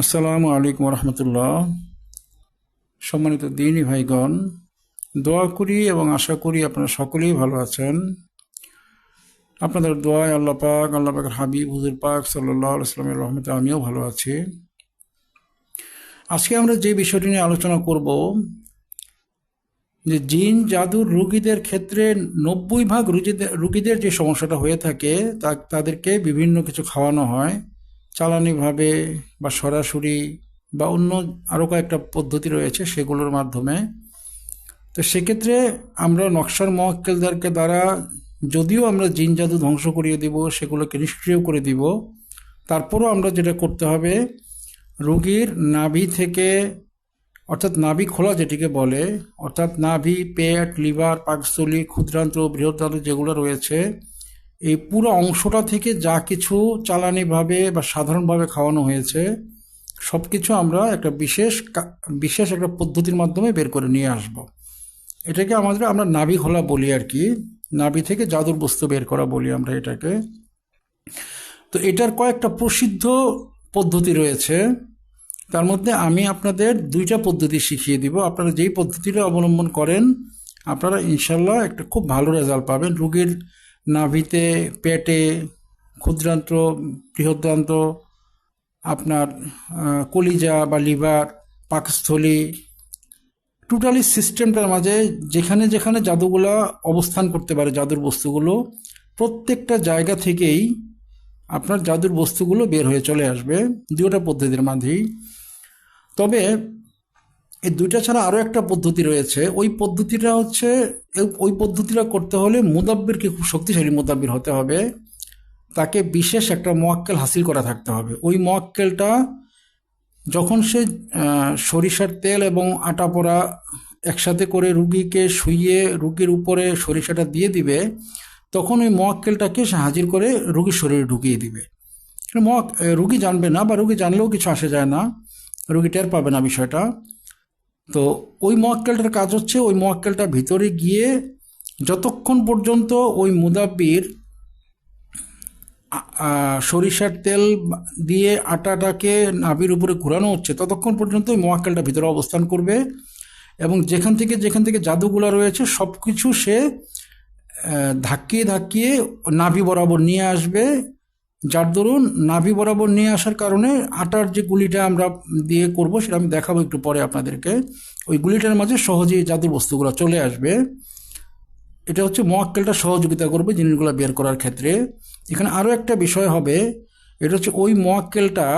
আসসালামু আলাইকুম রহমতুল্লাহ সম্মানিত দিনী ভাইগণ, দোয়া করি এবং আশা করি আপনারা সকলেই ভালো আছেন। আপনাদের দোয়ায় আল্লাহ পাক, আল্লাহ পাকের হাবিব, হুজুর পাক সাল্লাহ আসলামের রহমতে আমিও ভালো আছি। আজকে আমরা যে বিষয়টি নিয়ে আলোচনা করব, যে জিন জাদুর রুগীদের ক্ষেত্রে নব্বই ভাগ রুগীদের রুগীদের যে সমস্যাটা হয়ে থাকে, তা তাদেরকে বিভিন্ন কিছু খাওয়ানো হয়। চালানিভাবে বা সরাসরি বা অন্য আরও কয়েকটা পদ্ধতি রয়েছে সেগুলোর মাধ্যমে। তো সেক্ষেত্রে আমরা নকশার মক্কেলদারকে দ্বারা যদিও আমরা জিন জাদু ধ্বংস করিয়ে দিব, সেগুলোকে নিষ্ক্রিয় করে দিব, তারপরও আমরা যেটা করতে হবে, রোগীর নাভি থেকে, অর্থাৎ নাভি খোলা যেটিকে বলে, অর্থাৎ নাভি, পেট, লিভার, পাকস্থলী, ক্ষুদ্রান্ত বৃহদান্ত যেগুলো রয়েছে এই পুরো অংশটা থেকে যা কিছু চালানিভাবে বা সাধারণভাবে খাওয়ানো হয়েছে সব কিছু আমরা একটা বিশেষ বিশেষ একটা পদ্ধতির মাধ্যমে বের করে নিয়ে আসব। এটাকে আমাদের, আমরা নাভি খোলা বলি আর কি। নাভি থেকে জাদুর বস্তু বের করা বলি আমরা এটাকে। তো এটার কয়েকটা প্রসিদ্ধ পদ্ধতি রয়েছে। তার মধ্যে আমি আপনাদের দুইটা পদ্ধতি শিখিয়ে দিব। আপনারা যেই পদ্ধতিটা অবলম্বন করেন, আপনারা ইনশাল্লাহ একটা খুব ভালো রেজাল্ট পাবেন। রোগীর নাভিতে, পেটে, ক্ষুদ্রান্ত বৃহদান্ত আপনার কলিজা বা লিভার, পাকস্থলী, টোটালি সিস্টেমটার মাঝে যেখানে যেখানে জাদুগুলা অবস্থান করতে পারে, জাদুর বস্তুগুলো, প্রত্যেকটা জায়গা থেকেই আপনার জাদুর বস্তুগুলো বের হয়ে চলে আসবে দুটো পদ্ধতির মাঝেই। তবে এই দুইটা ছাড়া আরও একটা পদ্ধতি রয়েছে। ওই পদ্ধতিটা হচ্ছে ওই পদ্ধতিটা করতে হলে মুদাব্বিরকে খুব শক্তিশালী মুদাব্বির হতে হবে। তাকে বিশেষ একটা মোয়াক্কেল হাসিল করা থাকতে হবে। ওই মোয়াক্কেলটা যখন সে সরিষার তেল এবং আটা পোড়া একসাথে করে রুগীকে শুইয়ে রুগীর উপরে সরিষাটা দিয়ে দিবে, তখন ওই মোয়াক্কেলটাকে সে হাজির করে রুগীর শরীরে ঢুকিয়ে দিবে। মক রুগী জানবে না বা রুগী জানলেও কিছু আসে যায় না। রুগী টের পাবে না বিষয়টা। তো ওই মোয়াক্কেলটার কাজ হচ্ছে ওই মোয়াক্কেলটা ভিতরে গিয়ে যতক্ষণ পর্যন্ত ওই মুদাব্বির সরিষার তেল দিয়ে আটাটাকে নাভির উপরে ঘোরানো হচ্ছে, ততক্ষণ পর্যন্ত ওই মোয়াক্কেলটা ভিতরে অবস্থান করবে এবং যেখান থেকে যেখান থেকে জাদুগুলা রয়েছে সব কিছু সে ধাক্কিয়ে ধাক্কিয়ে নাভি বরাবর নিয়ে আসবে যার দরুন নাভি বরাবর নিয়ে আসার কারণে আটার যে গুলিটা আমরা দিয়ে করব সেটা আমি দেখাবো একটু পরে আপনাদেরকে। ওই গুলিটার মাঝে সহজেই জাদুর বস্তুগুলো চলে আসবে। এটা হচ্ছে মোয়াক্কেলটা সহযোগিতা করবে জিনিসগুলো বের করার ক্ষেত্রে। এখানে আরও একটা বিষয় হবে, এটা হচ্ছে ওই মোয়াক্কেলটা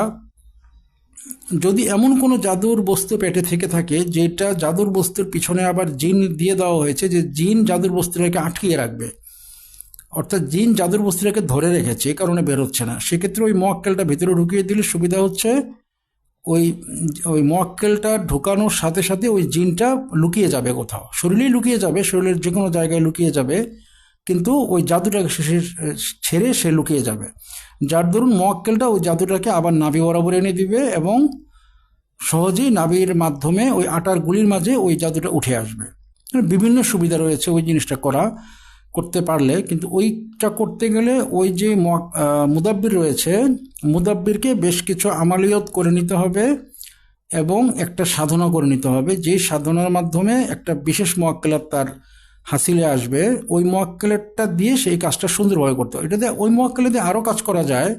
যদি এমন কোনো জাদুর বস্তু পেটে থেকে থাকে, যেটা জাদুর বস্তুর পিছনে আবার জিন দিয়ে দেওয়া হয়েছে, যে জিন জাদুর বস্তুটাকে আটকিয়ে রাখবে। অর্থাৎ জিন জাদুর বস্তুটাকে ধরে রেখেছে, এই কারণে বেরোচ্ছে না। সেক্ষেত্রে ওই মোয়াক্কেলটা ভিতরে ঢুকিয়ে দিলে সুবিধা হচ্ছে ওই ওই মোয়াক্কেলটা ঢোকানোর সাথে সাথে ওই জিনটা লুকিয়ে যাবে কোথাও। শরীরেই লুকিয়ে যাবে, শরীরের যে কোনো জায়গায় লুকিয়ে যাবে, কিন্তু ওই জাদুটাকে সে- ছেড়ে সে লুকিয়ে যাবে। যার দরুন মোয়াক্কেলটা ওই জাদুটাকে আবার নাভি বরাবর এনে দিবে এবং সহজেই নাভির মাধ্যমে ওই আটার গুলির মাঝে ওই জাদুটা উঠে আসবে। বিভিন্ন সুবিধা রয়েছে ওই জিনিসটা করা। করতে পারলে, কিন্তু ওইটা করতে গেলে ওই যে মুদাব্বির রয়েছে, মুদাব্বিরকে বেশ কিছু আমালিয়ত করে নিতে হবে এবং একটা সাধনা করে নিতে হবে। যেই সাধনার মাধ্যমে একটা বিশেষ মোয়াক্কেলার তার হাসিলে আসবে, ওই মোয়াক্কেলেরটা দিয়ে সেই কাজটা সুন্দরভাবে করতে হবে। এটাতে ওই মোয়াক্কেলে দিয়ে আরও কাজ করা যায়।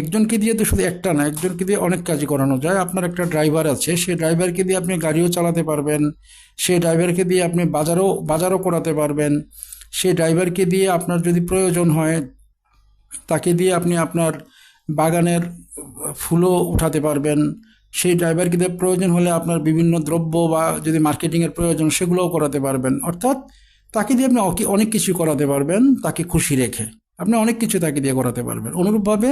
একজনকে দিয়ে তো শুধু একটা না, একজনকে দিয়ে অনেক কাজই করানো যায়। আপনার একটা ড্রাইভার আছে, সেই ড্রাইভারকে দিয়ে আপনি গাড়িও চালাতে পারবেন, সেই ড্রাইভারকে দিয়ে আপনি বাজারও বাজারও করাতে পারবেন। সেই ড্রাইভারকে দিয়ে আপনার যদি প্রয়োজন হয়, তাকে দিয়ে আপনি আপনার বাগানের ফুলও উঠাতে পারবেন। সেই ড্রাইভারকে দিয়ে প্রয়োজন হলে আপনার বিভিন্ন দ্রব্য বা যদি মার্কেটিংয়ের প্রয়োজন, সেগুলোও করাতে পারবেন। অর্থাৎ তাকে দিয়ে আপনি অনেক কিছু করাতে পারবেন, তাকে খুশি রেখে। আপনি অনেক কিছু তাকে দিয়ে করাতে পারবেন। অনুরূপভাবে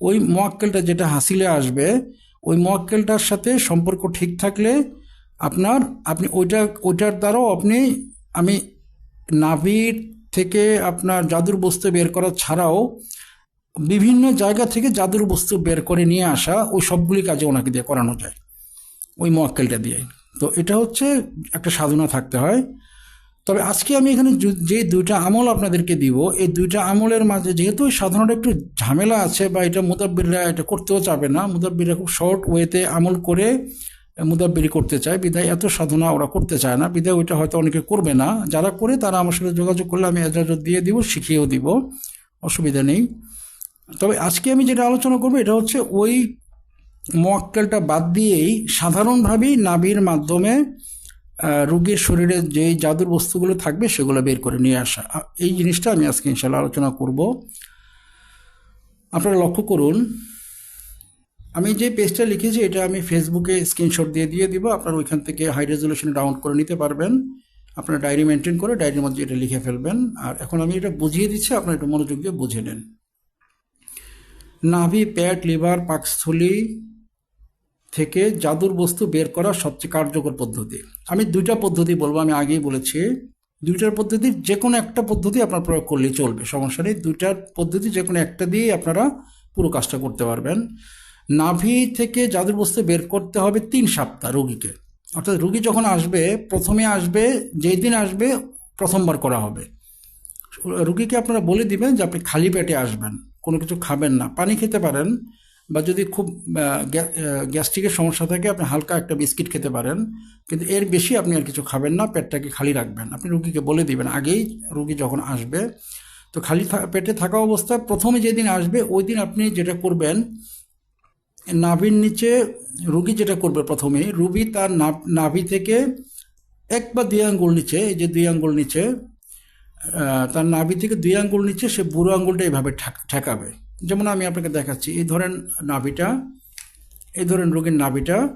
ওই মোয়াক্কেলটা যেটা হাসিলে আসবে, ওই মোয়াক্কেলটার সাথে সম্পর্ক ঠিক থাকলে আপনার, আপনি ওইটা, ওইটার দ্বারাও আপনি, আমি নাভির থেকে আপনার জাদুর বস্তু বের করা ছাড়াও বিভিন্ন জায়গা থেকে জাদুর বস্তু বের করে নিয়ে আসা ওই সবগুলি কাজে ওনাকে দিয়ে করানো যায়, ওই মোয়াক্কেলটা দিয়ে। তো এটা হচ্ছে একটা সাধনা থাকতে হয়। তবে আজকে আমি এখানে যে- দুইটা আমল আপনাদেরকে দিব, এই দুইটা আমলের মাঝে যেহেতু ওই সাধারণত একটু ঝামেলা আছে বা এটা মুদাব্বিররা এটা করতেও চাবে না, মুদাব্বিররা খুব শর্ট ওয়েতে আমল করে মুদাব্বিরি করতে চায়, বিধায় এত সাধনা ওরা করতে চায় না, বিধায় ওইটা হয়তো অনেকে করবে না। যারা করে তারা আমার সাথে যোগাযোগ করলে আমি এজাজত দিয়ে দিব, শিখিয়েও দিব, অসুবিধা নেই। তবে আজকে আমি যেটা আলোচনা করব, এটা হচ্ছে ওই মোয়াক্কেলটা বাদ দিয়েই সাধারণভাবেই নাবির মাধ্যমে রোগীর শরীরে যেই জাদুর বস্তুগুলো থাকবে সেগুলো বের করে নিয়ে আসা। এই জিনিসটা আমি আজকে ইনশাল্লাহ আলোচনা করব। আপনারা লক্ষ্য করুন আমি যে পেজটা লিখেছি, এটা আমি ফেসবুকে স্ক্রিনশট দিয়ে দিয়ে দিব। আপনারা ওইখান থেকে হাই রেজলিউশনে ডাউনলোড করে নিতে পারবেন। আপনারা ডায়েরি মেনটেন করে ডায়েরির মধ্যে এটা লিখে ফেলবেন। আর এখন আমি এটা বুঝিয়ে দিচ্ছি, আপনারা একটু মনোযোগ দিয়ে বুঝে নেন। নাভি পেট লিভার, পাকস্থলি থেকে জাদুর বস্তু বের করা সবচেয়ে কার্যকর পদ্ধতি। আমি দুইটা পদ্ধতি বলব, আমি আগেই বলেছি। দুইটার পদ্ধতি যে কোনো একটা পদ্ধতি আপনার প্রয়োগ করলে চলবে, সমস্যা নেই। দুইটার পদ্ধতি যে কোনো একটা দিয়েই আপনারা পুরো কাজটা করতে পারবেন। নাভি থেকে জাদুর বস্তু বের করতে হবে তিন সপ্তাহ রুগীকে। অর্থাৎ রুগী যখন আসবে, প্রথমে আসবে, যেই দিন আসবে, প্রথমবার করা হবে। রুগীকে আপনারা বলে দিবেন যে আপনি খালি পেটে আসবেন, কোনো কিছু খাবেন না। পানি খেতে পারেন বা যদি খুব গ্যাস্ট্রিকের সমস্যা থাকে, আপনি হালকা একটা বিস্কিট খেতে পারেন। কিন্তু এর বেশি আপনি আর কিছু খাবেন না, পেটটাকে খালি রাখবেন। আপনি রুগীকে বলে দিবেন, আগেই রুগী যখন আসবে, তো খালি পেটে থাকা অবস্থায় প্রথমে যেদিন আসবে, ওই দিন আপনি যেটা করবেন নাভির নিচে রুগী যেটা করবে প্রথমেই, রুগী তার নাভি থেকে এক বা দুই আঙ্গুল নিচে, এই যে দুই আঙ্গুল নিচে তার নাভি থেকে দুই আঙ্গুল নিচে সে বুড়ো আঙ্গুলটা এইভাবে ঠেক- ঠেকাবে। যেমন আমি আপনাকে দেখাচ্ছি, এই ধরেন নাভিটা, এই ধরেন রোগীর নাভিটা,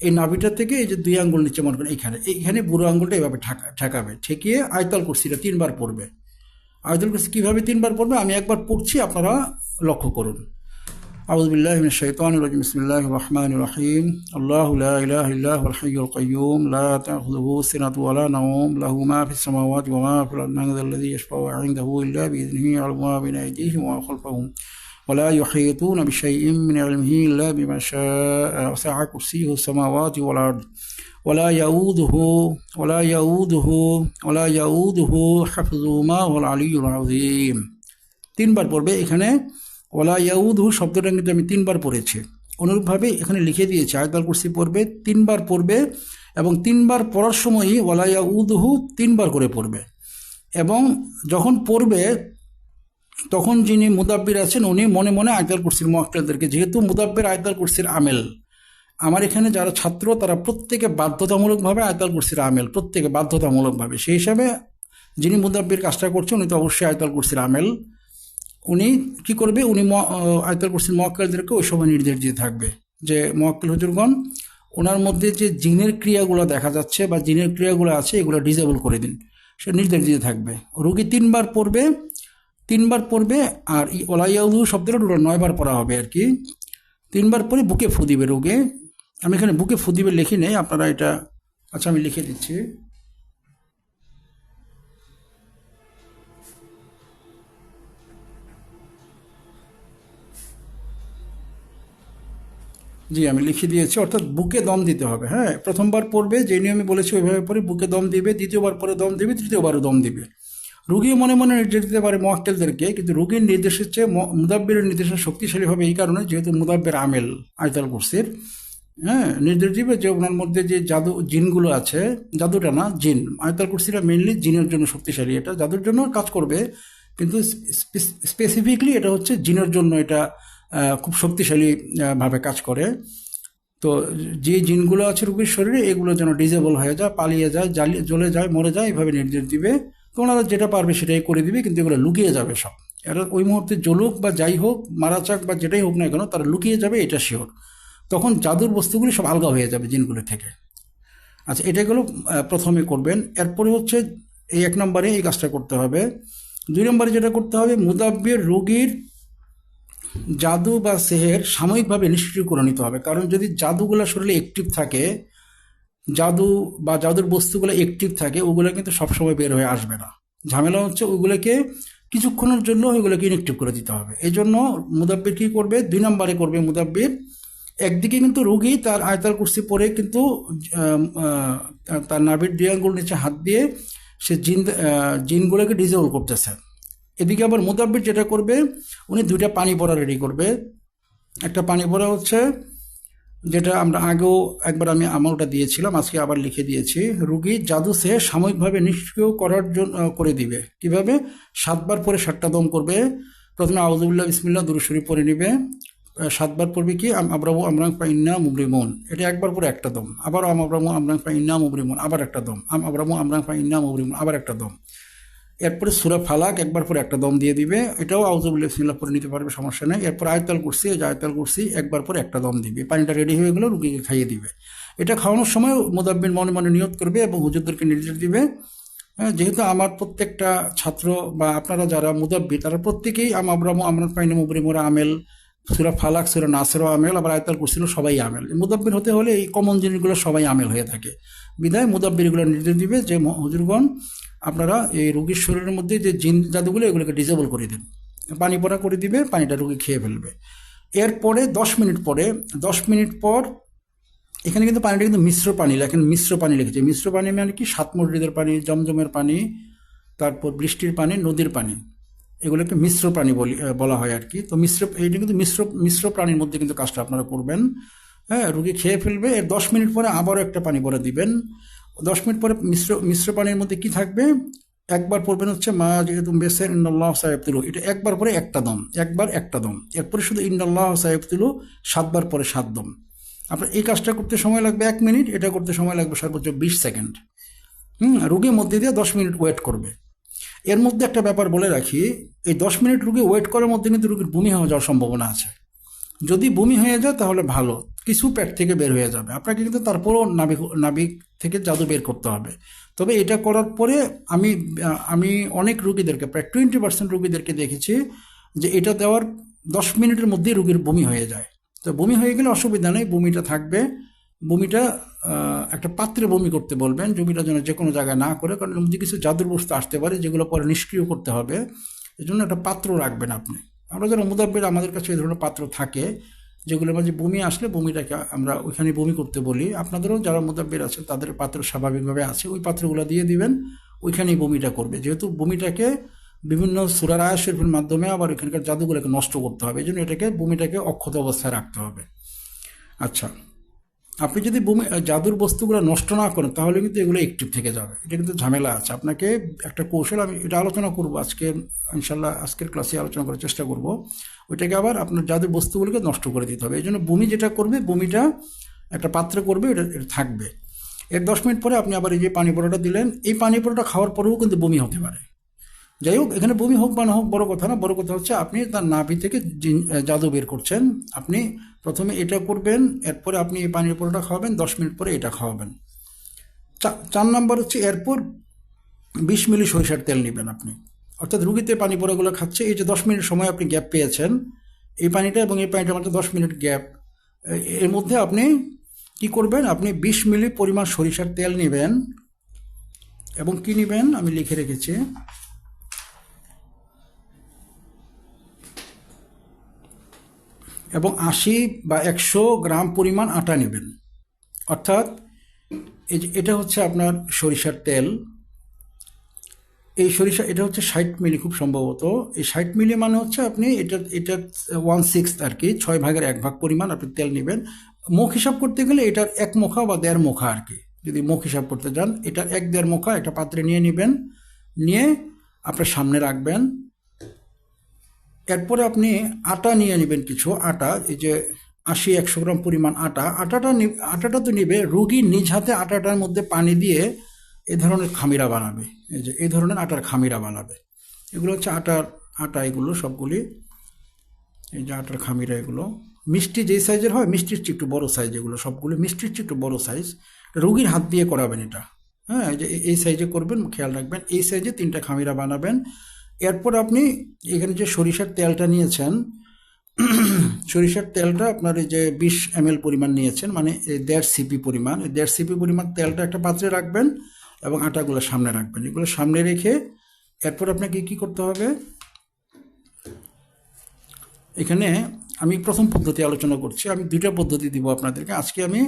এই নাভিটা থেকে এই যে দুই আঙ্গুল নিচে মনে করেন এইখানে এইখানে বুড়ো আঙ্গুলটা এইভাবে ঠেকা- ঠেকাবে, ঠেকিয়ে আয়তাল কুর্সিটা তিনবার পড়বে। আয়তাল কুর্সি কীভাবে তিনবার পড়বে? আমি একবার পড়ছি, আপনারা লক্ষ্য করুন। أعوذ بالله من الشيطان الرجيم بسم الله الرحمن الرحيم الله لا إله إلا هو الحي القيوم لا تأخذه سنة ولا نوم له ما في السماوات وما في الأرض من ذا الذي يشفع عنده إلا بإذنه يعلم ما بين أيديهم وما خلفهم ولا يحيطون بشيء من علمه إلا بما شاء وسع كرسيه السماوات والأرض ولا يؤوده ولا يؤوده ولا يؤوده حفظهما هو العلي العظيم তিনবার পড়বে এখানে ওলা ইয়াউদহু শব্দটা কিন্তু আমি তিনবার পড়েছি। অনুরূপভাবে এখানে লিখে দিয়েছি, আয়তাল কুরসি পড়বে তিনবার পড়বে এবং তিনবার পড়ার সময়ই ওলা ইয়াউদহু তিনবার করে পড়বে। এবং যখন পড়বে, তখন যিনি মুদাব্বির আছেন, উনি মনে মনে আয়তাল কুরসির মোয়াক্কেলদেরকে, যেহেতু মুদাব্বির আয়তাল কুরসির আমেল, আমার এখানে যারা ছাত্র, তারা প্রত্যেকে বাধ্যতামূলকভাবে আয়তাল কুরসির আমেল, প্রত্যেকে বাধ্যতামূলকভাবে। সেই হিসাবে যিনি মুদাব্বির কাজটা করছেন, উনি তো অবশ্যই আয়তাল কুরসির আমেল। উনি কি করবে? উনি আয়তাল কুরসির মক্কেলদেরকে ওই সময় নির্দেশ দিয়ে থাকবে। যে মক্কেল হুজুরগণ, ওনার মধ্যে যে জিনের ক্রিয়াগুলো দেখা যাচ্ছে বা জিনের ক্রিয়াগুলো আছে, এগুলো ডিজেবল করে দিন। সে নির্দেশ দিয়ে থাকবে। রোগী তিনবার পড়বে তিনবার পড়বে, আর এই ওলাইয়াউদু শব্দটা ওটা নয়বার পড়া হবে আর কি। তিনবার পরে বুকে ফু দিবে রোগে। আমি এখানে বুকে ফু দিবে লিখি নেই, আপনারা এটা আচ্ছা আমি লিখে দিচ্ছি। জি, আমি লিখে দিয়েছি, অর্থাৎ বুকে দম দিতে হবে। হ্যাঁ প্রথমবার পড়বে, যে নিয়মে বলেছি ওইভাবে পরে বুকে দম দিবে, দ্বিতীয়বার পরে দম দিবে, তৃতীয়বারও দম দিবে। রুগী মনে মনে নির্দেশ দিতে পারে মোয়াক্কেলদেরকে কিন্তু রুগীর নির্দেশের চেয়ে মুদাব্বিরের নির্দেশে শক্তিশালী হবে এই কারণে, যেহেতু মুদাব্বের আমেল, আয়তাল কুরসির। হ্যাঁ নির্দেশ দিবে যে ওনার মধ্যে যে জাদু, জিনগুলো আছে, জাদুটা না, জিন। আয়তাল কুরসিরা মেনলি জিনের জন্য শক্তিশালী, এটা জাদুর জন্য কাজ করবে, কিন্তু স্পেসিফিকলি এটা হচ্ছে জিনের জন্য এটা খুব শক্তিশালী ভাবে কাজ করে। তো যে জিনগুলো আছে রোগীর শরীরে, এগুলো যেন ডিজেবল হয়ে যায়, পালিয়ে যায় জ্বালিয়ে জ্বলে যায়, মরে যায়, এভাবে নির্দেশ দিবে। তো ওনারা যেটা পারবে সেটাই করে দিবে, কিন্তু এগুলো লুকিয়ে যাবে সব। এরা ওই মুহূর্তে জ্বলুক বা যাই হোক, মারা যাক বা যেটাই হোক না কেন, তারা লুকিয়ে যাবে, এটা শিওর তখন জাদুর বস্তুগুলি সব আলগা হয়ে যাবে জিনগুলো থেকে। আচ্ছা এটা গেলো প্রথমে করবেন। এরপরে হচ্ছে এই এক নম্বরে এই কাজটা করতে হবে। দুই নম্বরে যেটা করতে হবে, মুদাব্বির রোগীর জাদু বা সেহের সাময়িকভাবে নিষ্ক্রিয় করে নিতে হবে। কারণ যদি জাদুগুলো শরীরে অ্যাক্টিভ থাকে, জাদু বা জাদুর বস্তুগুলো অ্যাক্টিভ থাকে, ওগুলো কিন্তু সবসময় বের হয়ে আসবে না। ঝামেলা হচ্ছে ওইগুলোকে কিছুক্ষণের জন্য ওইগুলোকে ইনএক্টিভ করে দিতে হবে। এই জন্য মুদাব্বির কী করবে? দুই নম্বরে করবে মুদাব্বির। একদিকে কিন্তু রুগী তার আয়তার কুর্সি পরে কিন্তু তার নাভির দুই আঙ্গুল নিচে হাত দিয়ে সে জিন জিনগুলোকে ডিজেবল করতেছে। এদিকে আবার মুদাব্বির যেটা করবে, উনি দুইটা পানি পড়া রেডি করবে। একটা পানি পড়া হচ্ছে, যেটা আমরা আগেও একবার আমি আমলটা দিয়েছিলাম, আজকে আবার লিখে দিয়েছি। রুগী জাদু সে সাময়িকভাবে নিষ্ক্রিয় করার জন্য করে দিবে। কীভাবে? সাতবার পরে সাতটা দম করবে। প্রথমে আউজুবুল্লাহ বিসমিল্লাহ দুরুশরী পরে নিবে। সাতবার পড়বে কি? আম আবরামু আমরাং পা ইন্না মুবরিমুন। এটা একবার পরে একটা দম। আবার আম আবরামু আমরাং পা ইন্না মুবরিমুন, আবার একটা দম। আম আবরামু আমরাং পা ইন্না মুবরিমুন, আবার একটা দম। এরপরে সুরা ফালাক একবার পরে একটা দম দিয়ে দিবে এটাও আউজুবুল্লাহ বিসমিল্লাহ পরে নিতে পারবে সমস্যা নেই। এরপর আয়তাল কুরসি এই যে আয়তাল কুরসি একবার পরে একটা দম দিবে পানিটা রেডি হয়ে গেলে রুগীকে খাইয়ে দিবে। এটা খাওয়ানোর সময় মোদাব্বিন মনে মনে নিয়ত করবে এবং হুজুরদেরকে নির্দেশ দিবে। হ্যাঁ, যেহেতু আমার প্রত্যেকটা ছাত্র বা আপনারা যারা মুদাব্বি তারা প্রত্যেকেই আম আব্রামু আমরান পাইনি মুবরি মোরা আমেল সুরা ফালাক সুরা নাসেরও আমেল আবার আয়তাল কুরসিল সবাই আমেল। মুদাব্বির হতে হলে এই কমন জিনিসগুলো সবাই আমেল হয়ে থাকে। বিদায় মুদাব্বিরগুলো নির্দেশ দিবে যে হুজুরগণ আপনারা এই রুগীর শরীরের মধ্যে যে জিন জাদুগুলো, এগুলোকে ডিজেবল করে দিন। পানি পড়া করে দিবে, পানিটা রুগী খেয়ে ফেলবে। এরপরে দশ মিনিট পরে, দশ মিনিট পর এখানে কিন্তু পানিটা কিন্তু মিশ্র পানি, লেখেন মিশ্র পানি লিখেছে। মিশ্র পানি মানে কি? সাত মসজিদের পানি, জমজমের পানি, তারপর বৃষ্টির পানি, নদীর পানি। এগুলোকে মিশ্র প্রাণী বলি বলা হয় আর কি। তো মিশ্র, এইটা কিন্তু মিশ্র মিশ্র প্রাণীর মধ্যে কিন্তু কাজটা আপনারা করবেন। হ্যাঁ রুগী খেয়ে ফেলবে। এর দশ মিনিট পরে আবারও একটা পানি পরে দিবেন। দশ মিনিট পরে মিশ্র মিশ্র পানির মধ্যে কি থাকবে? একবার পড়বেন হচ্ছে মা যেহেতু বেসের ইন্দাল্লাহ সাহেবতুলু এটা একবার পরে একটা দম, একবার একটা দম। এরপরে শুধু ইন্দাল্লাহ সাহেবতুলু সাতবার পরে সাত দম। আপনার এই কাজটা করতে সময় লাগবে এক মিনিট, এটা করতে সময় লাগবে সর্বোচ্চ বিশ সেকেন্ড। হুম রুগীর মধ্যে দিয়ে দশ মিনিট ওয়েট করবে। এর মধ্যে একটা ব্যাপার বলে রাখি, এই দশ মিনিট রুগী ওয়েট করার মধ্যে কিন্তু রুগীর বমি হয়ে যাওয়ার সম্ভাবনা আছে। যদি বমি হয়ে যায় তাহলে ভালো। কিছু পেট থেকে বের হয়ে যাবে। আপনাকে কিন্তু তারপরও নাবিক নাবিক থেকে জাদু বের করতে হবে। তবে এটা করার পরে আমি আমি অনেক রুগীদেরকে, প্রায় টোয়েন্টি পার্সেন্ট রুগীদেরকে দেখেছি যে এটা দেওয়ার দশ মিনিটের মধ্যেই রুগীর বমি হয়ে যায়। তো বমি হয়ে গেলে অসুবিধা নেই, বমিটা থাকবে। বমিটা একটা পাত্রে বমি করতে বলবেন, জমিটা যেন যে কোনো জায়গায় না করে, কারণ মধ্যে কিছু জাদুর বস্তু আসতে পারে, যেগুলো পরে নিষ্ক্রিয় করতে হবে এই জন্য একটা পাত্র রাখবেন আপনি। আমরা যারা মুদাব্বির, আমাদের কাছে এই ধরনের পাত্র থাকে যেগুলোর মাঝে বমি আসলে বমিটাকে আমরা ওইখানে বমি করতে বলি। আপনাদেরও যারা মোদাব্বের আছে তাদের পাত্র স্বাভাবিকভাবে আছে। ওই পাত্রগুলো দিয়ে দিবেন, ওইখানেই বমিটা করবে। যেহেতু বমিটাকে বিভিন্ন সুরার আয় শরীফের মাধ্যমে আবার ওইখানকার জাদুগুলোকে নষ্ট করতে হবে। এই জন্য এটাকে, বমিটাকে অক্ষত অবস্থায় রাখতে হবে। আচ্ছা। আপনি যদি বমি জাদুর বস্তুগুলো নষ্ট না করেন, তাহলে কিন্তু এগুলো অ্যাক্টিভ থেকে যাবে। এটা কিন্তু ঝামেলা আছে। আপনাকে একটা কৌশল আমি এটা আলোচনা করব আজকে ইনশাল্লাহ আজকের ক্লাসে আলোচনা করার চেষ্টা করব। ওইটাকে আবার আপনার জাদুর বস্তুগুলোকে নষ্ট করে দিতে হবে। এই জন্য বমি যেটা করবে বমিটা একটা পাত্রে করবে, এটা থাকবে। এর দশ মিনিট পরে আপনি আবার এই যে পানি পরোটা দিলেন, এই পানি পরোটা খাওয়ার পরেও কিন্তু বমি হতে পারে। যাই হোক এখানে বমি হোক বা না হোক, বড় কথা না, বড় কথা হচ্ছে আপনি তার নাভি থেকে জাদু বের করছেন। আপনি প্রথমে এটা করবেন, এরপরে আপনি এই পানির পরোটা খাওয়াবেন, দশ মিনিট পরে এটা খাওয়াবেন। চার নম্বর হচ্ছে এরপর বিশ মিলি সরিষার তেল নেবেন আপনি। অর্থাৎ রুগীতে পানি পড়াগুলো খাচ্ছে, এই যে দশ মিনিট সময় আপনি গ্যাপ পেয়েছেন, এই পানিটা এবং এই পানিটা মধ্যে দশ মিনিট গ্যাপ। এর মধ্যে আপনি কি করবেন, আপনি বিশ মিলি পরিমাণ সরিষার তেল নেবেন। এবং কি নেবেন, আমি লিখে রেখেছি। এবং আশি বা একশো গ্রাম পরিমাণ আটা নেবেন। অর্থাৎ এটা হচ্ছে আপনার সরিষার তেল। এই সরিষা, এটা হচ্ছে ষাট মিলি খুব সম্ভবত। এই ষাট মিলি মানে হচ্ছে আপনি এটা এটা ওয়ান সিক্স আর কি, ছয় ভাগের এক ভাগ পরিমাণ আপনি তেল নেবেন। মুখ হিসাব করতে গেলে এটার এক মুখা বা দেড় মুখা আর কি। যদি মুখ হিসাব করতে যান, এটা এক দেড় মুখা এটা পাত্রে নিয়ে নেবেন। নিয়ে আপনার সামনে রাখবেন। এরপরে আপনি আটা নিয়ে নেবেন কিছু, আটা, এই যে আশি, একশো গ্রাম পরিমাণ আটা। আটাটা আটাটা তো নিবে, রুগী নিজ হাতে আটাটার মধ্যে পানি দিয়ে এ ধরনের খামিরা বানাবে। এই যে এই ধরনের আটার খামিরা বানাবে। এগুলো হচ্ছে আটার, আটা এগুলো সবগুলি, এই যে আটার খামিরা এগুলো। মিষ্টি যেই সাইজের হয়, মিষ্টির চেয়ে একটু বড়ো সাইজ এগুলো সবগুলো, মিষ্টির চেয়ে একটু বড় সাইজ। রুগীর হাত দিয়ে করাবেন এটা। হ্যাঁ এই যে এই- এই সাইজে করবেন, খেয়াল রাখবেন, এই সাইজে তিনটা খামিরা বানাবেন। এরপর আপনি এখানে যে সরিষার তেলটা নিয়েছেন, সরিষার তেলটা আপনার এই যে বিশ এম পরিমাণ নিয়েছেন মানে দেড় সিপি পরিমাণ। দেড় সিপি পরিমাণ তেলটা একটা পাত্রে রাখবেন এবং আটাগুলো সামনে রাখবেন। এগুলো সামনে রেখে এরপর আপনাকে কি করতে হবে? এখানে আমি প্রথম পদ্ধতি আলোচনা করছি। আমি দুইটা পদ্ধতি দিব আপনাদেরকে। আজকে আমি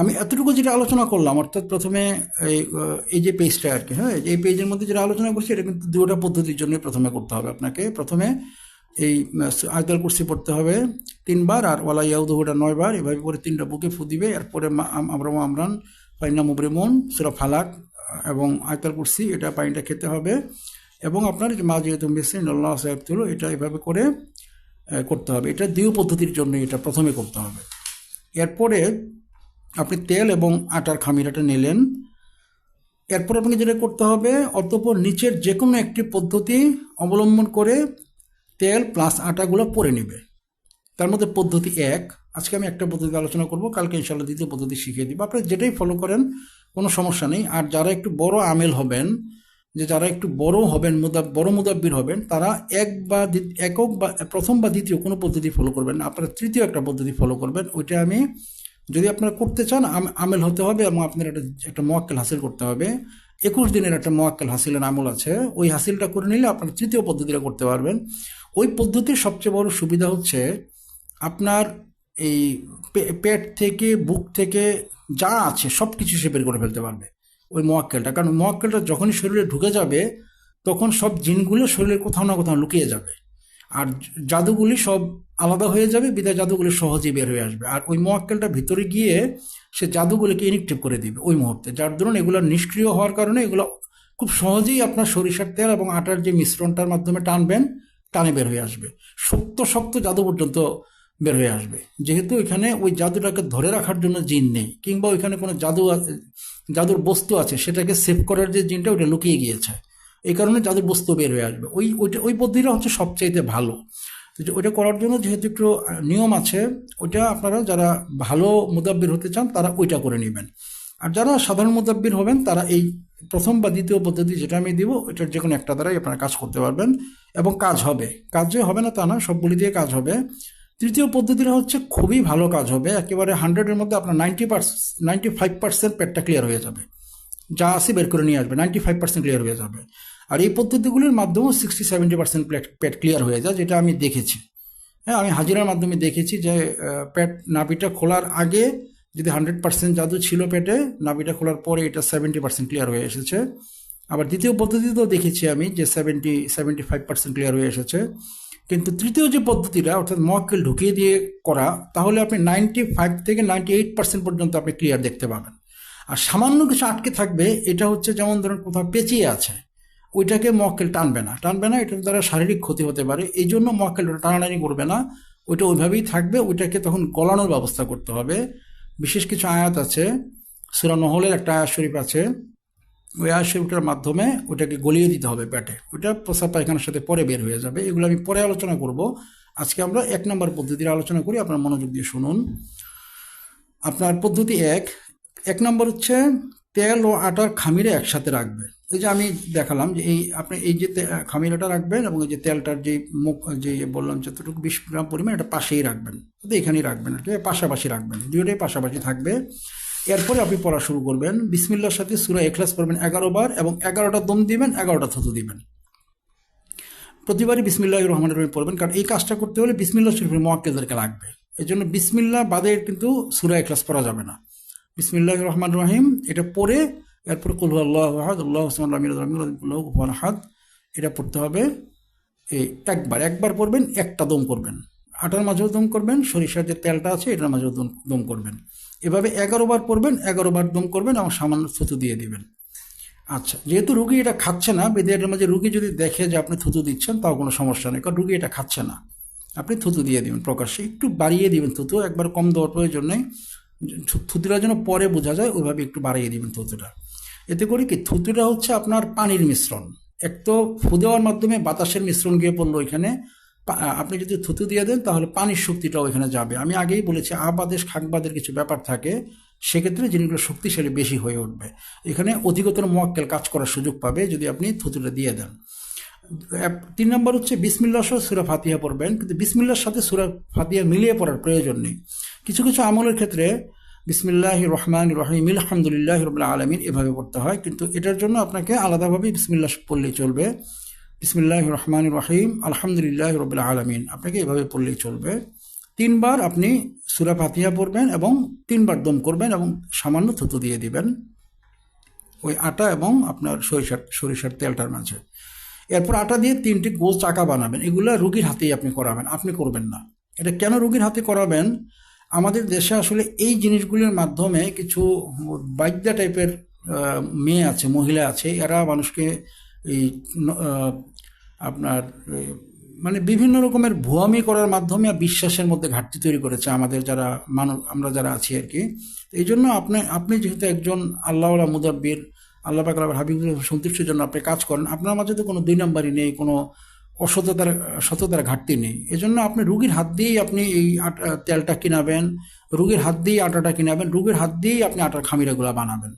আমি এতটুকু যেটা আলোচনা করলাম, অর্থাৎ প্রথমে এই যে পেজটা আর কি হ্যাঁ এই পেজের মধ্যে যেটা আলোচনা করছি, এটা কিন্তু দুটো পদ্ধতির জন্য প্রথমে করতে হবে আপনাকে। প্রথমে এই আয়তাল কুর্সি পড়তে হবে তিনবার, আর ওয়ালা ইয়াউদুহুটা নয়বার, এভাবে করে তিনটা বুকে ফু দিবে। এরপরে আমরা আমরান পাইনা মুবরিমন, সুরা ফালাক, এবং আয়তাল কুর্সি, এটা পানিটা খেতে হবে। এবং আপনার মা যেহেতু মেসিন আল্লাহ সাহেব তুলো এটা এভাবে করে করতে হবে। এটা দ্বিতীয় পদ্ধতির জন্য এটা প্রথমে করতে হবে। এরপরে আপনি তেল এবং আটার খামিরাটা নিলেন। এরপর আপনাকে যেটা করতে হবে, অতঃপর নিচের যে কোনো একটি পদ্ধতি অবলম্বন করে তেল প্লাস আটাগুলো পরে নেবে। তার মধ্যে পদ্ধতি এক, আজকে আমি একটা পদ্ধতি আলোচনা করব, কালকে ইনশাল্লাহ দ্বিতীয় পদ্ধতি শিখিয়ে দিব। আপনি যেটাই ফলো করেন, কোনো সমস্যা নেই। আর যারা একটু বড় আমেল হবেন, যে যারা একটু বড় হবেন মুদা বড় মুদাব্বির হবেন, তারা এক বা একক বা প্রথম বা দ্বিতীয় কোনো পদ্ধতি ফলো করবেন না। আপনারা তৃতীয় একটা পদ্ধতি ফলো করবেন, ওইটা আমি যদি আপনারা করতে চান, আম- আমেল হতে হবে এবং আপনার একটা একটা মোয়াক্কেল হাসিল করতে হবে। একুশ দিনের একটা মোয়াক্কেল হাসিলের আমল আছে। ওই হাসিলটা করে নিলে আপনারা তৃতীয় পদ্ধতিটা করতে পারবেন। ওই পদ্ধতির সবচেয়ে বড় সুবিধা হচ্ছে আপনার এই পেট থেকে, বুক থেকে যা আছে সব কিছু সে বের করে ফেলতে পারবে ওই মোয়াক্কেলটা। কারণ মোয়াক্কেলটা যখনই শরীরে ঢুকে যাবে, তখন সব জিনগুলো শরীরের কোথাও না কোথাও লুকিয়ে যাবে। আর জাদুগুলি সব আলাদা হয়ে যাবে, বিদায় জাদুগুলি সহজেই বের হয়ে আসবে। আর ওই মোয়াক্কেলটা ভিতরে গিয়ে সে জাদুগুলিকে ইনিকটিভ করে দিবে ওই মুহূর্তে। যার দরুন এগুলো নিষ্ক্রিয় হওয়ার কারণে এগুলো খুব সহজেই আপনার সরিষার তেল এবং আটার যে মিশ্রণটার মাধ্যমে টানবেন, টানে বের হয়ে আসবে। শক্ত শক্ত জাদু পর্যন্ত বের হয়ে আসবে। যেহেতু এখানে ওই জাদুটাকে ধরে রাখার জন্য জিন নেই, কিংবা ওইখানে কোনো জাদু জাদুর বস্তু আছে, সেটাকে সেভ করার যে জিনটা, ওটা লুকিয়ে গিয়েছে। এই কারণে জাদুর বস্তু বের হয়ে আসবে। ওই, ওইটা, ওই পদ্ধতিটা হচ্ছে সবচাইতে ভালো। ওইটা করার জন্য যেহেতু একটু নিয়ম আছে, ওইটা আপনারা যারা ভালো মুদাব্বির হতে চান, তারা ওইটা করে নেবেন। আর যারা সাধারণ মুদাব্বির হবেন, তারা এই প্রথম বা দ্বিতীয় পদ্ধতি যেটা আমি দিব, ওইটার যে কোনো একটা দ্বারাই আপনারা কাজ করতে পারবেন এবং কাজ হবে। কাজ যে হবে না তা না, সবগুলি দিয়ে কাজ হবে। তৃতীয় পদ্ধতিটা হচ্ছে খুবই ভালো কাজ হবে, একেবারে হান্ড্রেডের মধ্যে আপনার ninety percent ninety five percent পেটটা ক্লিয়ার হয়ে যাবে। যা আসি বের করে নিয়ে আসবে, নাইনটি ফাইভ পার্সেন্ট ক্লিয়ার হয়ে যাবে। আর এই পদ্ধতিগুলির মাধ্যমেও সিক্সটি সেভেন্টি পার্সেন্ট পেট ক্লিয়ার হয়ে যায়, যেটা আমি দেখেছি। হ্যাঁ আমি হাজিরার মাধ্যমে দেখেছি যে পেট নাভিটা খোলার আগে যদি হান্ড্রেড পার্সেন্ট জাদু ছিল পেটে নাভিটা খোলার পরে এটা সেভেন্টি পার্সেন্ট ক্লিয়ার হয়ে এসেছে। আবার দ্বিতীয় পদ্ধতিতেও দেখেছি আমি যে seventy seventy five percent clear হয়ে এসেছে। কিন্তু তৃতীয় যে পদ্ধতিটা, অর্থাৎ মক্কেল ঢুকিয়ে দিয়ে করা, তাহলে আপনি নাইনটি ফাইভ থেকে নাইনটি এইট পার্সেন্ট পর্যন্ত আপনি ক্লিয়ার দেখতে পাবেন। আর সামান্য কিছু আটকে থাকবে, এটা হচ্ছে যেমন ধরুন কোথাও পেঁচিয়ে আছে। ওইটাকে মক্কেল টানবে না। টানবে না, এটার দ্বারা শারীরিক ক্ষতি হতে পারে। এই জন্য মক্কেল টানাটানি করবে না। ওইটা ওইভাবেই থাকবে, ওইটাকে তখন গলানোর ব্যবস্থা করতে হবে। বিশেষ কিছু আয়াত আছে, সুরা নহলের একটা আয়াত শরীফ আছে। ওই আয়াত শরীফটার মাধ্যমে ওটাকে গলিয়ে দিতে হবে পেটে। ওইটা প্রসাব পায়খানার সাথে পরে বের হয়ে যাবে। এগুলো আমি পরে আলোচনা করব। আজকে আমরা এক নম্বর পদ্ধতির আলোচনা করি, আপনার মনোযোগ দিয়ে শুনুন। আপনার পদ্ধতি এক। এক নম্বর হচ্ছে, তেল ও আটার খামিরে একসাথে রাখবেন এই যে আমি দেখালাম যে এই আপনি এই যে খামিরাটা রাখবেন এবং এই যে তেলটার যে মুখ, যে বললাম যতটুকু বিশ গ্রাম পরিমাণ এটা পাশেই রাখবেন। তো এখানেই রাখবেন কি পাশাপাশি রাখবেন দুটোই পাশাপাশি থাকবে। এরপরে আপনি পড়া শুরু করবেন। বিসমিল্লার সাথে সুরা এখলাস পড়বেন এগারো বার এবং এগারোটা দম দিবেন, এগারোটা থুতু দিবেন। প্রতিবারই বিসমিল্লাহ রহমান রহিম পড়বেন, কারণ এই কাজটা করতে হলে বিসমিল্লা শরীফের মোয়াক্কেলদেরকে লাগবে। এই জন্য বিসমিল্লা বাদে কিন্তু সুরা এখলাস পড়া যাবে না। বিসমিল্লাহ রহমান রহিম এটা পড়ে এরপর কুল আল্লাহ আহাদ, আল্লাহ ওসমান এটা পড়তে হবে এই একবার একবার পড়বেন, একটা দম করবেন। আটার মাঝেও দম করবেন, সরিষার যে তেলটা আছে, এটার মাঝেও দম দম করবেন। এভাবে এগারো বার পড়বেন, এগারো বার দম করবেন এবং সামান্য থুতু দিয়ে দিবেন। আচ্ছা যেহেতু রুগী এটা খাচ্ছে না, বেদিয়াটার মাঝে রুগী যদি দেখে যে আপনি থুতু দিচ্ছেন, তাও কোনো সমস্যা নেই, কারণ রুগী এটা খাচ্ছে না। আপনি থুতু দিয়ে দিবেন প্রকাশ্যে, একটু বাড়িয়ে দিবেন থুতু, একবার কম দেওয়ার প্রয়োজন নেই। থুতুটা যেন পরে বোঝা যায়, ওইভাবে একটু বাড়িয়ে দিবেন থুতুটা। এতে করে কি থুতুটা হচ্ছে আপনার পানির মিশ্রণ। এক তো ফু দেওয়ার মাধ্যমে বাতাসের মিশ্রণ গিয়ে পড়ল ওইখানে। আপনি যদি থুতু দিয়ে দেন তাহলে পানির শক্তিটাও এখানে যাবে। আমি আগেই বলেছি, আবাদেশ খাকবাদের কিছু ব্যাপার থাকে, সেক্ষেত্রে জিনিসগুলো শক্তিশালী বেশি হয়ে উঠবে। এখানে অধিকতর মোয়াক্কেল কাজ করার সুযোগ পাবে যদি আপনি থুতুটা দিয়ে দেন। তিন নম্বর হচ্ছে বিসমিল্লা সহ সুরা ফাতিহা পড়বেন। কিন্তু বিসমিল্লার সাথে সুরা ফাতিহা মিলিয়ে পড়ার প্রয়োজন নেই। কিছু কিছু আমলের ক্ষেত্রে বিসমিল্লাহ রহমান রহিম আলহামদুলিল্লাহ রবিল্লা আলমিন, এভাবে পড়তে হয়। কিন্তু এটার জন্য আপনাকে আলাদাভাবে বিসমিল্লা পড়লেই চলবে। বিসমিল্লাহ রহমান রহিম আলহামদুলিল্লাহ রবিল্লা আলমিন, আপনাকে এভাবে পড়লেই চলবে। তিনবার আপনি সুরা ফাতিহা পড়বেন এবং তিনবার দম করবেন এবং সামান্য থুতু দিয়ে দিবেন। ওই আটা এবং আপনার সরিষার সরিষার তেলটার মাঝে। এরপর আটা দিয়ে তিনটি গোল চাকা বানাবেন। এগুলো রুগীর হাতেই আপনি করাবেন, আপনি করবেন না। এটা কেন রুগীর হাতে করাবেন? আমাদের দেশে আসলে এই জিনিসগুলির মাধ্যমে কিছু বাদ্যা টাইপের মেয়ে আছে, মহিলা আছে, এরা মানুষকে এই আপনার মানে বিভিন্ন রকমের ভুয়ামি করার মাধ্যমে বিশ্বাসের মধ্যে ঘাটতি তৈরি করেছে আমাদের যারা মানুষ আমরা যারা আছি আর কি। এই জন্য আপনি আপনি যেহেতু একজন আল্লাহ মুদাব্বির, আল্লাহ পাক আল্লাহ হাবিবুল সন্তুষ্টির জন্য আপনি কাজ করেন, আপনার মাঝে তো কোনো দুই নম্বরই নেই, কোনো অসততার, সততার ঘাটতি নেই। এজন্য আপনি রুগীর হাত দিয়েই আপনি এই আটা তেলটা কিনাবেন, রুগীর হাত দিয়েই আটাটা কিনাবেন, রুগীর হাত দিয়েই আপনি আটার খামিরাগুলো বানাবেন।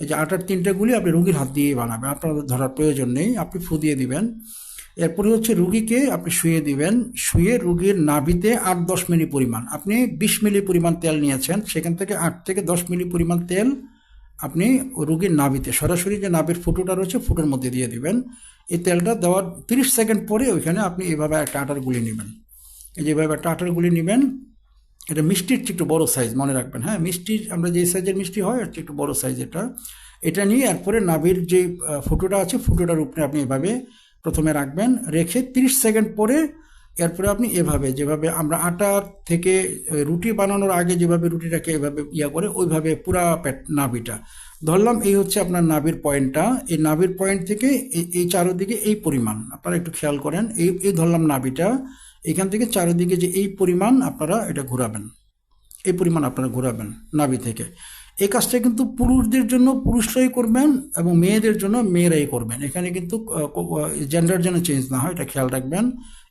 এই যে আটার তিনটে গুলি আপনি রুগীর হাত দিয়েই বানাবেন, আপনার ধরার প্রয়োজন নেই, আপনি ফু দিয়ে দিবেন। এরপরে হচ্ছে রুগীকে আপনি শুয়ে দিবেন, শুয়ে রুগীর নাভিতে আট দশ মিলি পরিমাণ, আপনি বিশ মিলি পরিমাণ তেল নিয়েছেন, সেখান থেকে আট থেকে দশ মিলি পরিমাণ তেল আপনি রুগীর নাভিতে, সরাসরি যে নাভির ফুটোটা রয়েছে, ফুটোর মধ্যে দিয়ে দিবেন। এই তেলটা দেওয়ার তিরিশ সেকেন্ড পরে ওইখানে আপনি এভাবে একটা আটার গুলি নেবেন। এই যেভাবে একটা আটার গুলি নেবেন, এটা মিষ্টির একটু বড় সাইজ মনে রাখবেন হ্যাঁ? মিষ্টির, আমরা যে সাইজের মিষ্টি হয় চেয়ে একটু বড় সাইজ এটা। এটা নিয়ে এরপরে নাভির যে ফুটোটা আছে, ফুটোটার উপরে আপনি এভাবে প্রথমে রাখবেন, রেখে তিরিশ সেকেন্ড পরে এরপরে আপনি এভাবে, যেভাবে আমরা আটা থেকে রুটি বানানোর আগে যেভাবে রুটিটাকে এভাবে ইয়া করে, ওইভাবে পুরা পেট, নাভিটা। ধরলাম এই হচ্ছে আপনার নাভির পয়েন্টটা। এই নাভির পয়েন্ট থেকে এই- চারোদিকে এই পরিমাণ, আপনারা একটু খেয়াল করেন। এই এই ধরলাম নাভিটা, এখান থেকে চারিদিকে যে এই পরিমাণ আপনারা এটা ঘুরাবেন। এই পরিমাণ আপনারা ঘুরাবেন নাভি থেকে। এই কাজটা কিন্তু পুরুষদের জন্য পুরুষরাই করবেন এবং মেয়েদের জন্য মেয়েরাই করবেন। এখানে কিন্তু জেন্ডার যেন চেঞ্জ না হয়, এটা খেয়াল রাখবেন।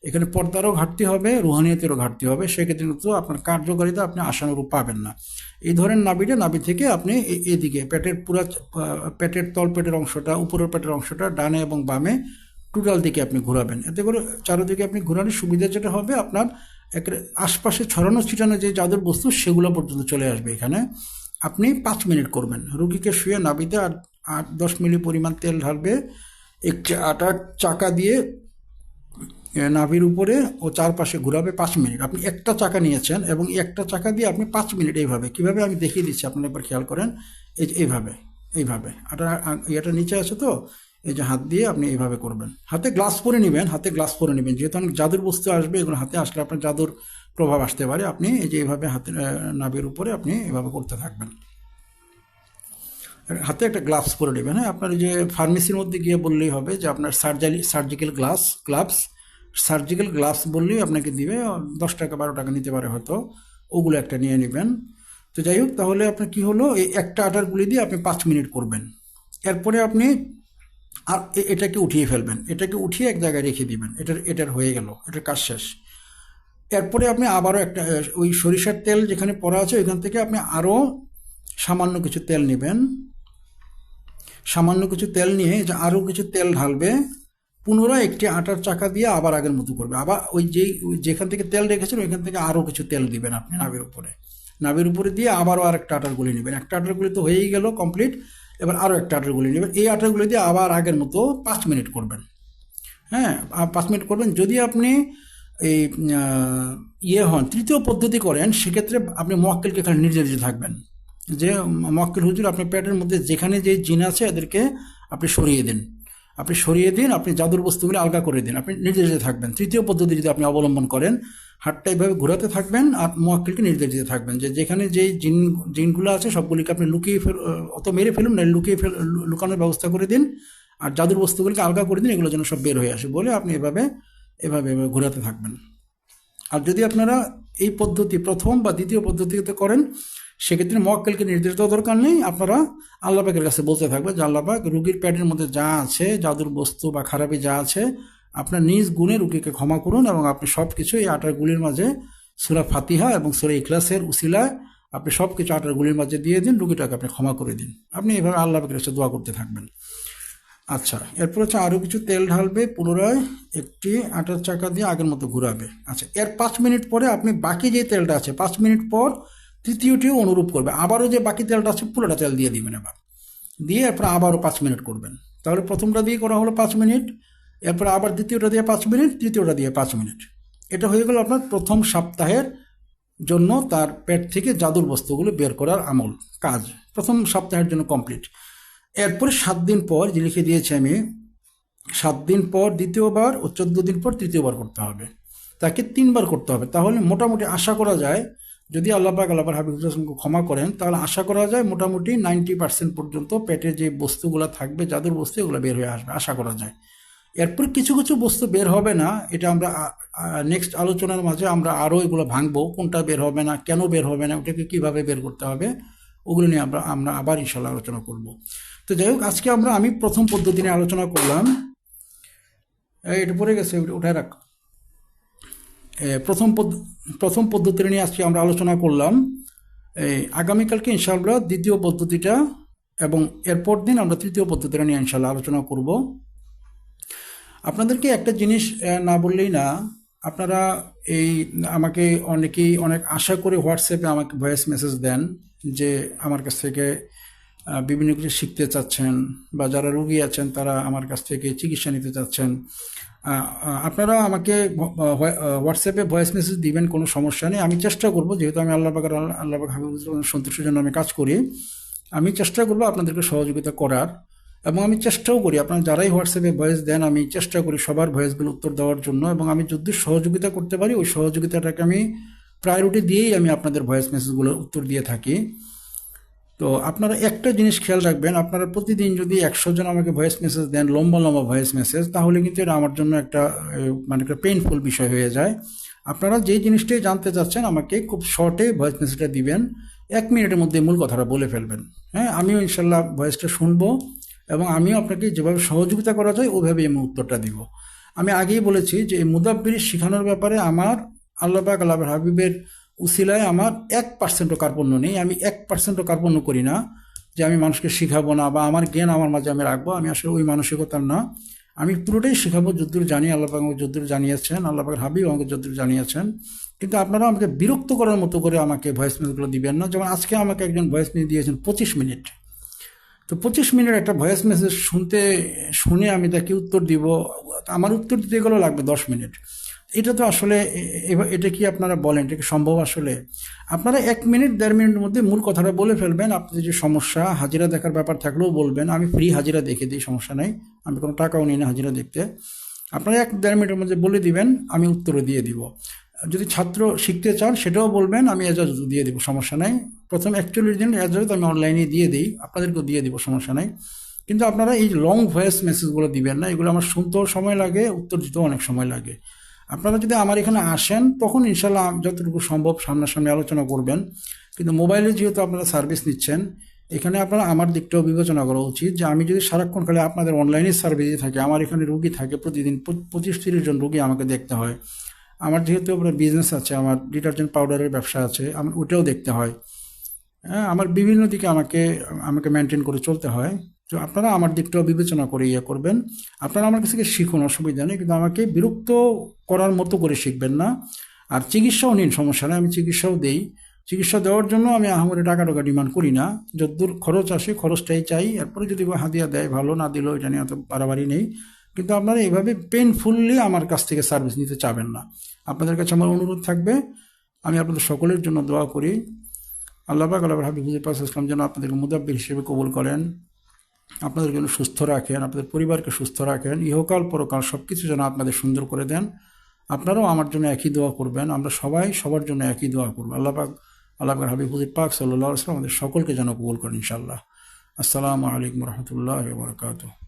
এখানে পর্দারও ঘাটতি হবে, রুহানিয়তেরও ঘাটতি হবে। সেক্ষেত্রে কিন্তু আপনার কার্যকারিতা আপনি আশানুরূপ পাবেন না। এই ধরেন নাবিটা, নাবি থেকে আপনি এদিকে পেটের পুরা পেটের তল পেটের অংশটা, উপরের পেটের অংশটা, ডানে এবং বামে টোটাল দিকে আপনি ঘোরাবেন। এতে করে চারোদিকে আপনি ঘোরানোর সুবিধা যেটা হবে, আপনার একেবারে আশপাশে ছড়ানো ছিটানো যে যাদের বস্তু, সেগুলো পর্যন্ত চলে আসবে এখানে। আপনি পাঁচ মিনিট করবেন। রুগীকে শুয়ে নাবিতে আট আট দশ মিলি পরিমাণ তেল ঢালবে। একটি আটার চাকা দিয়ে নাভির উপরে ও চারপাশে ঘোরাবে পাঁচ মিনিট। আপনি একটা চাকা নিয়েছেন এবং একটা চাকা দিয়ে আপনি পাঁচ মিনিট এইভাবে। কীভাবে আমি দেখিয়ে দিচ্ছি আপনারা একবার খেয়াল করেন। এই যে এইভাবে এইভাবে। আটা ইয়েটা নিচে আছে তো? এই যে হাত দিয়ে আপনি এইভাবে করবেন। হাতে গ্লাস পরে নেবেন, হাতে গ্লাস পরে নেবেন। যেহেতু অনেক জাদুর বস্তু আসবে, এগুলো হাতে আসলে আপনার জাদুর প্রভাব আসতে পারে, আপনি এই যে এইভাবে হাতে নাভির উপরে আপনি এভাবে করতে থাকবেন। হাতে একটা গ্লাভস পরে নেবেন হ্যাঁ? আপনার যে ফার্মেসির মধ্যে গিয়ে বললেই হবে যে আপনার surgery surgical glass gloves surgical gloves বললেই আপনাকে দিবে, দশ টাকা, বারো টাকা নিতে পারে হয়তো, ওগুলো একটা নিয়ে নেবেন। তো যাই হোক, তাহলে আপনার কি হলো? এই একটা আটার গুলি দিয়ে আপনি পাঁচ মিনিট করবেন। এরপরে আপনি আর এটাকে উঠিয়ে ফেলবেন, এটাকে উঠিয়ে এক জায়গায় রেখে দিবেন, এটার এটার হয়ে গেল, এটার কাজ শেষ। এরপরে আপনি আবারও একটা ওই সরিষার তেল যেখানে পড়া আছে, ওইখান থেকে আপনি আরও সামান্য কিছু তেল নেবেন। সামান্য কিছু তেল নিয়ে যে আরও কিছু তেল ঢালবে, পুনরায় একটি আটার চাকা দিয়ে আবার আগের মতো করবে। আবার ওই যেই যেখান থেকে তেল রেখেছেন, ওইখান থেকে আরও কিছু তেল দিবেন আপনি নাবের উপরে। নাবের উপরে দিয়ে আবারও আর একটা আটার গুলি নেবেন। একটা আটার গুলি তো হয়েই গেল কমপ্লিট, এবার আরও একটা আটার গুলি নেবেন। এই আটার গুলি দিয়ে আবার আগের মতো পাঁচ মিনিট করবেন। হ্যাঁ পাঁচ মিনিট করবেন। যদি আপনি এই ইয়ে হন, তৃতীয় পদ্ধতি করেন, সেক্ষেত্রে আপনি মক্কেলকে এখানে দিয়ে থাকবেন। যে, মক্কেল হুজুর আপনার পেটের মধ্যে যেখানে যে জিন আছে, এদেরকে আপনি সরিয়ে দিন। আপনি সরিয়ে দিন, আপনি জাদুর বস্তুগুলি আলগা করে দিন। আপনি নির্দেশ দিয়ে থাকবেন। তৃতীয় পদ্ধতি যদি আপনি অবলম্বন করেন, হাতটা এইভাবে ঘোরাতে থাকবেন আর মোয়াক্কিলকে নির্দেশ দিতে থাকবেন। যে, যেখানে যেই জিন, জিনগুলো আছে, সবগুলিকে আপনি লুকিয়ে ফেল, অত মেরে ফেলুন না, লুকিয়ে ফেল লুকানোর ব্যবস্থা করে দিন। আর জাদুর বস্তুগুলিকে আলগা করে দিন, এগুলো যেন সব বের হয়ে আসে বলে আপনি এভাবে এভাবে এভাবে ঘোরাতে থাকবেন। আর যদি আপনারা এই পদ্ধতি, প্রথম বা দ্বিতীয় পদ্ধতিতে করেন, সেক্ষেত্রে মক্কেলকে নির্দেশ দেওয়া দরকার নেই। আপনারা আল্লাহ পাকের কাছে বলতে থাকবেন যে, আল্লাহ পাক রুগীর প্যাডের মধ্যে যা আছে, জাদুর বস্তু বা খারাপি যা আছে, আপনার নিজ গুণে রুগীকে ক্ষমা করুন এবং আপনি সব কিছু এই আটার গুলির মাঝে, সুরা ফাতিহা এবং সুরা ইখলাসের উসিলায় আপনি সব কিছু আটার গুলির মাঝে দিয়ে দিন, রুগীটাকে আপনি ক্ষমা করে দিন। আপনি এভাবে আল্লাপাকের কাছে দোয়া করতে থাকবেন। আচ্ছা এরপর হচ্ছে আরও কিছু তেল ঢালবে, পুনরায় একটি আটার চাকা দিয়ে আগের মতো ঘুরাবে। আচ্ছা এর পাঁচ মিনিট পরে আপনি বাকি যে তেলটা আছে, পাঁচ মিনিট পর তৃতীয়টিও অনুরূপ করবে। আবারও যে বাকি তেলটা আছে, পুরোটা তেল দিয়ে দিবেন এবার। দিয়ে এরপর আবারও পাঁচ মিনিট করবেন। তাহলে প্রথমটা দিয়ে করা হলো পাঁচ মিনিট, এরপর আবার দ্বিতীয়টা দিয়ে পাঁচ মিনিট, তৃতীয়টা দিয়ে পাঁচ মিনিট। এটা হয়ে গেল আপনার প্রথম সপ্তাহের জন্য তার পেট থেকে জাদুর বস্তুগুলো বের করার আমল কাজ। প্রথম সপ্তাহের জন্য কমপ্লিট এরপরে সাত দিন পর যে লিখে দিয়েছি আমি, সাত দিন পর দ্বিতীয়বার ও চোদ্দ দিন পর তৃতীয়বার করতে হবে। তাকে তিনবার করতে হবে। তাহলে মোটামুটি আশা করা যায়, যদি আল্লাহ পাক, আল্লাহ হাবিবুল হাসানকে ক্ষমা করেন, তাহলে আশা করা যায় মোটামুটি নাইনটি পার্সেন্ট পর্যন্ত পেটে যে বস্তুগুলো থাকবে, জাদুর বস্তু, এগুলো বের হয়ে আসবে, আশা করা যায়। এরপর কিছু কিছু বস্তু বের হবে না, এটা আমরা নেক্সট আলোচনার মাঝে আমরা আরও এগুলো ভাঙবো, কোনটা বের হবে না, কেন বের হবে না, ওটাকে কীভাবে বের করতে হবে ওগুলো নিয়ে আমরা আমরা আবার ইনশাল্লাহ আলোচনা করব। তো যাই হোক, আজকে আমরা, আমি প্রথম পদ্ধতি নিয়ে আলোচনা করলাম। এটা পড়ে গেছে, ওটা রাখ। প্রথম প্রথম পদ্ধতি নিয়ে আজকে আমরা আলোচনা করলাম। এই আগামীকালকে ইনশাআল্লাহ দ্বিতীয় পদ্ধতিটা এবং এরপর দিন আমরা তৃতীয় পদ্ধতিটা নিয়ে ইনশাআল্লাহ আলোচনা করব। আপনাদেরকে একটা জিনিস না বললেই না, আপনারা এই আমাকে অনেকেই অনেক আশা করে হোয়াটসঅ্যাপে আমাকে ভয়েস মেসেজ দেন। যে আমার কাছ থেকে বিভিন্ন কিছু শিখতে চাচ্ছেন বা যারা রোগী আছেন তারা আমার কাছ থেকে চিকিৎসা নিতে চাচ্ছেন। আহ, আহ, আপনারা আমাকে হোয়াটসঅ্যাপে ভয়েস মেসেজ দিবেন কোনো সমস্যা নেই। আমি চেষ্টা করব যেহেতু আমি আল্লাহ বাগার আল্লাহ বাগ হাবিবুর সন্তুষ্টির জন্য আমি কাজ করি। আমি চেষ্টা করব আপনাদেরকে সহযোগিতা করার এবং আমি চেষ্টাও করি। আপনারা যারাই হোয়াটসঅ্যাপে ভয়েস দেন আমি চেষ্টা করি সবার ভয়েসগুলো উত্তর দেওয়ার জন্য এবং আমি যদি সহযোগিতা করতে পারি ওই সহযোগিতাটাকে আমি প্রায়োরিটি দিয়েই আমি আপনাদের ভয়েস মেসেজগুলোর উত্তর দিয়ে থাকি। তো আপনারা একটা জিনিস খেয়াল রাখবেন, আপনারা প্রতিদিন যদি একশো জন আমাকে ভয়েস মেসেজ দেন, লম্বা লম্বা ভয়েস মেসেজ তাহলে কিন্তু এটা আমার জন্য একটা মানে একটা পেইনফুল বিষয় হয়ে যায়। আপনারা যে জিনিসটাই জানতে চাচ্ছেন, আমাকে খুব শর্টে ভয়েস মেসেজটা দিবেন। এক মিনিটের মধ্যে মূল কথাটা বলে ফেলবেন। হ্যাঁ আমিও ইনশাল্লাহ ভয়েসটা শুনব এবং আমিও আপনাকে যেভাবে সহযোগিতা করা যায় ওইভাবেই আমি উত্তরটা দিব। আমি আগেই বলেছি যে এই মুদাব্বির শেখানোর ব্যাপারে আমার আল্লাহ পাক আল্লাহ হাবিবের উসিলায় আমার এক পার্সেন্টও কার্পণ্য নেই, আমি এক পার্সেন্টও কার্পণ্য করি না যে আমি মানুষকে শিখাবো না বা আমার জ্ঞান আমার মাঝে আমি রাখব, আমি আসলে ওই মানসিকতার না। আমি পুরোটাই শেখাবো যদ্দূর জানি আল্লাহ পাক আমাকে যদ্দূর জানিয়েছেন, আল্লাহ পাক হাবিব আমাকে যদ্দূর জানিয়েছেন। কিন্তু আপনারা আমাকে বিরক্ত করার মতো করে আমাকে ভয়েস মেসেজগুলো দিবেন না। যেমন আজকে আমাকে একজন ভয়েস মেসেজ দিয়েছেন পঁচিশ মিনিট। তো পঁচিশ মিনিট একটা ভয়েস মেসেজ শুনতে, শুনে আমি তাকে উত্তর দিব, আমার উত্তর দিতে গেলেও লাগবে দশ মিনিট। এটা তো আসলে এটা কি আপনারা বলেন? এটা কি সম্ভব আসলে? আপনারা এক মিনিট, দেড় মিনিটের মধ্যে মূল কথাটা বলে ফেলবেন। আপনাদের যে সমস্যা, হাজিরা দেখার ব্যাপার থাকলেও বলবেন। আমি ফ্রি হাজিরা দেখে দিই, সমস্যা নাই। আমি কোনো টাকাও নিই না হাজিরা দেখতে। আপনারা এক দেড় মিনিটের মধ্যে বলে দিবেন, আমি উত্তরও দিয়ে দিব। যদি ছাত্র শিখতে চান, সেটাও বলবেন, আমি এজাজত দিয়ে দিব, সমস্যা নাই। প্রথম একচল্লিশ দিন এজাজত আমি অনলাইনে দিয়ে দিই, আপনাদেরকেও দিয়ে দিব, সমস্যা নাই। কিন্তু আপনারা এই লং ভয়েস মেসেজগুলো দিবেন না, এগুলো আমার শুনতেও সময় লাগে, উত্তর দিতেও অনেক সময় লাগে। আপনারা যদি আমার এখানে আসেন, তখন ইনশাল্লাহ যতটুকু সম্ভব সামনাসামনি আলোচনা করবেন। কিন্তু মোবাইলে যেহেতু আপনারা সার্ভিস নিচ্ছেন, এখানে আপনারা আমার দিকটাও বিবেচনা করা উচিত যে আমি যদি সারাক্ষণ খালি আপনাদের অনলাইনে সার্ভিস থাকে, আমার এখানে রুগী থাকে প্রতিদিন পঁচিশ তিরিশ জন রুগী আমাকে দেখতে হয়। আমার যেহেতু আপনার বিজনেস আছে, আমার ডিটারজেন্ট পাউডারের ব্যবসা আছে, আমার ওটাও দেখতে হয়। হ্যাঁ আমার বিভিন্ন দিকে আমাকে আমাকে মেনটেন করে চলতে হয়। তো আপনারা আমার দিকটাও বিবেচনা করে ইয়ে করবেন। আপনারা আমার কাছ থেকে শিখুন, অসুবিধা নেই, কিন্তু আমাকে বিরক্ত করার মতো করে শিখবেন না। আর চিকিৎসাও নিন, সমস্যা নেই, আমি চিকিৎসাও দেই। চিকিৎসা দেওয়ার জন্য আমি আহামরি টাকা টাকা ডিমান্ড করি না। যদ্দূর খরচ আসে, খরচটাই চাই। এরপরে যদি হাদিয়া দেয়, ভালো, না দিলেও এটা নিয়ে অত বাড়াবাড়ি নেই। কিন্তু আপনারা এইভাবে পেনফুললি আমার কাছ থেকে সার্ভিস নিতে চাবেন না। আপনাদের কাছে আমার অনুরোধ থাকবে, আমি আপনাদের সকলের জন্য দোয়া করি। আল্লাহ আল্লাহ হাবিবুল পাস ইসলাম যেন আপনাদেরকে মুদাব্বির হিসেবে কবুল করেন। আপনাদের জন্য সুস্থ রাখেন, আপনাদের পরিবারকে সুস্থ রাখেন। ইহকাল, পরকাল সব কিছু যেন আপনাদের সুন্দর করে দেন। আপনারাও আমার জন্য একই দোয়া করবেন। আমরা সবাই সবার জন্য একই দোয়া করব। আল্লাহ পাক আল্লাহ পাক সাল্লাহ আসলাম আমাদের সকলকে যেন কবুল করেন ইনশাল্লাহ আসসালামু আলাইকুম রহমতুল্লাহ বরকাতুহ।